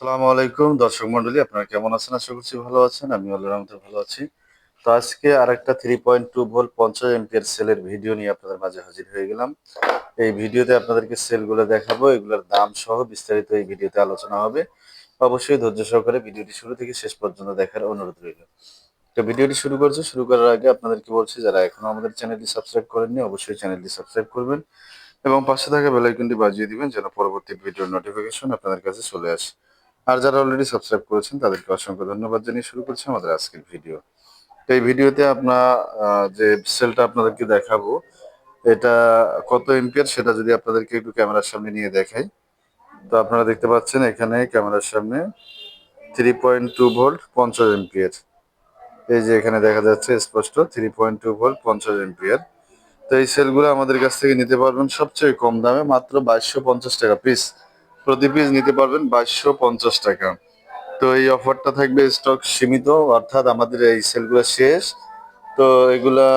আসসালামু আলাইকুম। দর্শক মন্ডলী, আপনারা কেমন আছেন? আশা করছি ভালো আছেন। আমি রহমতে ভালো আছি। তো আজকে আরেকটা থ্রি পয়েন্ট টু ভোল্ট পঞ্চাশ এমপিয়ার সেলের ভিডিও নিয়ে আপনাদের মাঝে হাজির হয়ে গেলাম। এই ভিডিওতে আপনাদেরকে সেলগুলো দেখাবো। এগুলোর দাম সহ বিস্তারিত এই ভিডিওতে আলোচনা হবে। অবশ্যই ধৈর্য সহকারে ভিডিওটি শুরু থেকে শেষ পর্যন্ত দেখার অনুরোধ রইল। তো ভিডিওটি শুরু করছি। শুরু করার আগে আপনাদেরকে বলছি, যারা এখনও আমাদের চ্যানেলটি সাবস্ক্রাইব করেননি, অবশ্যই চ্যানেলটি সাবস্ক্রাইব করবেন এবং পাশে থাকা বেলাইকনটি বাজিয়ে দিবেন, যেন পরবর্তী ভিডিওর নোটিফিকেশন আপনাদের কাছে চলে আসে। আর যারা অলরেডি সাবস্ক্রাইব করেছেন, তাদেরকে অসংখ্য ধন্যবাদ জানিয়ে শুরু করছি আমাদের আজকের ভিডিও তো এই ভিডিওতে আপনার যে সেলটা আপনাদেরকে দেখাবো, এটা কত এম্পিয়ার সেটা যদি আপনাদেরকে একটু ক্যামেরার সামনে নিয়ে দেখাই। তো আপনারা দেখতে পাচ্ছেন এখানে ক্যামেরার সামনে থ্রি পয়েন্ট টু ভোল্ট পঞ্চাশ এম্পিয়ার এই যে এখানে দেখা যাচ্ছে স্পষ্ট থ্রি পয়েন্ট টু ভোল্ট পঞ্চাশ এম্পিয়ার তো এই সেলগুলো আমাদের কাছ থেকে নিতে পারবেন সবচেয়ে কম দামে, মাত্র বাইশশো পঞ্চাশ টাকা পিস প্রতি পিস নিতে পারবেন বাইশশো পঞ্চাশ টাকা। তো এই অফারটা থাকবে স্টক সীমিত, অর্থাৎ আমাদের এই সেলগুলো শেষ। তো এগুলা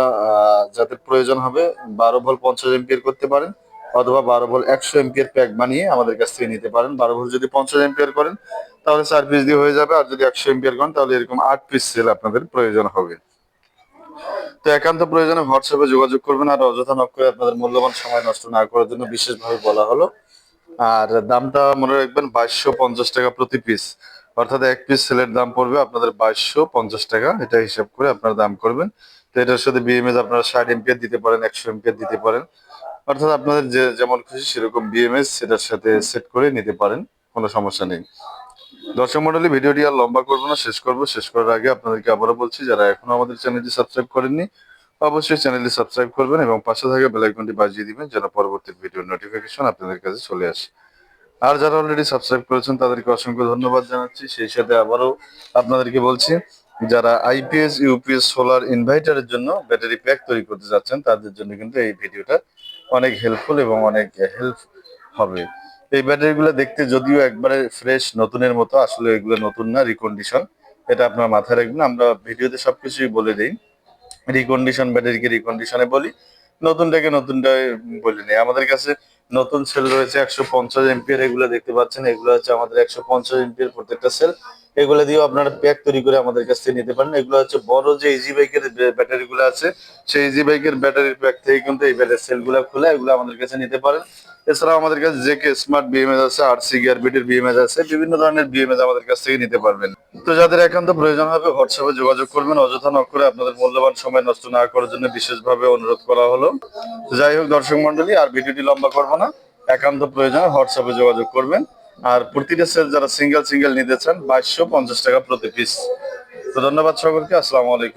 যাদের প্রয়োজন হবে, বারো ভোল পঞ্চাশ এম্পিয়ার করতে পারেন, অথবা বারো ভোল একশো এম্পিয়ার প্যাক বানিয়ে আমাদের কাছ থেকে নিতে পারেন। বারো ভোল যদি পঞ্চাশ এম্পিয়ার করেন, তাহলে চার পিস দিয়ে হয়ে যাবে, আর যদি একশো এম্পিয়ার করেন, তাহলে এরকম আট পিস সেল আপনাদের প্রয়োজন হবে। তো একান্ত প্রয়োজনে হোয়াটসঅ্যাপে যোগাযোগ করবেন, আর অযথা নক করে আপনাদের মূল্যবান সময় নষ্ট না করার জন্য বিশেষভাবে বলা হলো। আর দামটা মনে রাখবেন বাইশশো পঞ্চাশ টাকা প্রতি পিস অর্থাৎ এক পিস সেলের দাম পড়বে আপনাদের বাইশশো পঞ্চাশ টাকা। এটা হিসাব করে আপনারা দাম করবেন। তো এটার সাথে বিএমএস আপনারা ষাট এমপিয়ার দিতে পারেন, একশো এমপিয়ার দিতে পারেন। অর্থাৎ আপনাদের যে যেমন খুশি সেরকম বিএমএস সেটার সাথে সেট করে নিতে পারেন। কোনো সমস্যা নেই। দর্শক মন্ডলী, ভিডিওটি আর লম্বা করব না, শেষ করব। শেষ করার আগে আপনাদেরকে আবারও বলছি, যারা এখনও আমাদের চ্যানেলটি সাবস্ক্রাইব করেননি অবশ্যই চ্যানেলটি সাবস্ক্রাইব করবেন এবং পাশে থাকা বেল আইকনটি বাজিয়ে দিবেন যেন পরবর্তী ভিডিওর নোটিফিকেশন আপনাদের কাছে চলে আসে। আর যারা অলরেডি সাবস্ক্রাইব করেছেন, তাদেরকে অসংখ্য ধন্যবাদ জানাচ্ছি। সেই সাথে আবারও আপনাদেরকে বলছি, যারা আইপিএস ইউপিএস সোলার ইনভার্টারের জন্য ব্যাটারি প্যাক তৈরি করতে যাচ্ছেন, তাদের জন্য কিন্তু এই ভিডিওটা অনেক হেল্পফুল এবং অনেক হেল্প হবে। এই ব্যাটারিগুলো দেখতে যদিও একবারে ফ্রেশ নতুনের মতো, আসলে এগুলো নতুন না রিকন্ডিশন এটা আপনার মাথায় রাখবেন। আমরা ভিডিওতে সবকিছুই বলে দিই। রিকন্ডিশন ব্যাটারিকে রিকন্ডিশনে বলি? নতুনটাকে নতুনটাই বলি নেই। আমাদের কাছে নতুন সেল রয়েছে একশো পঞ্চাশ এমপিয়ার এগুলো দেখতে পাচ্ছেন। এগুলো হচ্ছে আমাদের একশো পঞ্চাশ এমপিয়ার প্রত্যেকটা সেল এগুলো দিয়েও আপনারা প্যাক তৈরি করে আমাদের কাছ থেকে নিতে পারেন। এগুলো হচ্ছে বড় যে ইজি বাইকের ব্যাটারি গুলো আছে, সেই ইজি বাইকের ব্যাটারির প্যাক থেকে কিন্তু এই ব্যাটারি সেলগুলো খুলে এগুলো আমাদের কাছে নিতে পারেন। এছাড়াও আমাদের কাছে জেকে স্মার্ট বিএমএস আছে আর সি গিয়ার বিটির বিএমএস আছে, বিভিন্ন ধরনের বিএমএস আমাদের কাছ থেকে নিতে পারবেন। যাদের একান্ত প্রয়োজন হবে। হোয়াটসঅ্যাপে যোগাযোগ করবেন, অযথা নক করে আপনাদের মূল্যবান সময় নষ্ট না করার জন্য বিশেষভাবে অনুরোধ করা হলো। যাই হোক, দর্শক মন্ডলী আর ভিডিওটি লম্বা করব না। একান্ত প্রয়োজন, হোয়াটসঅ্যাপে যোগাযোগ করবেন। আর প্রতিটা সেল যারা সিঙ্গেল সিঙ্গেল নিতে চান, বাইশশো পঞ্চাশ টাকা প্রতি পিস তো ধন্যবাদ সকলকে, আসসালামু আলাইকুম।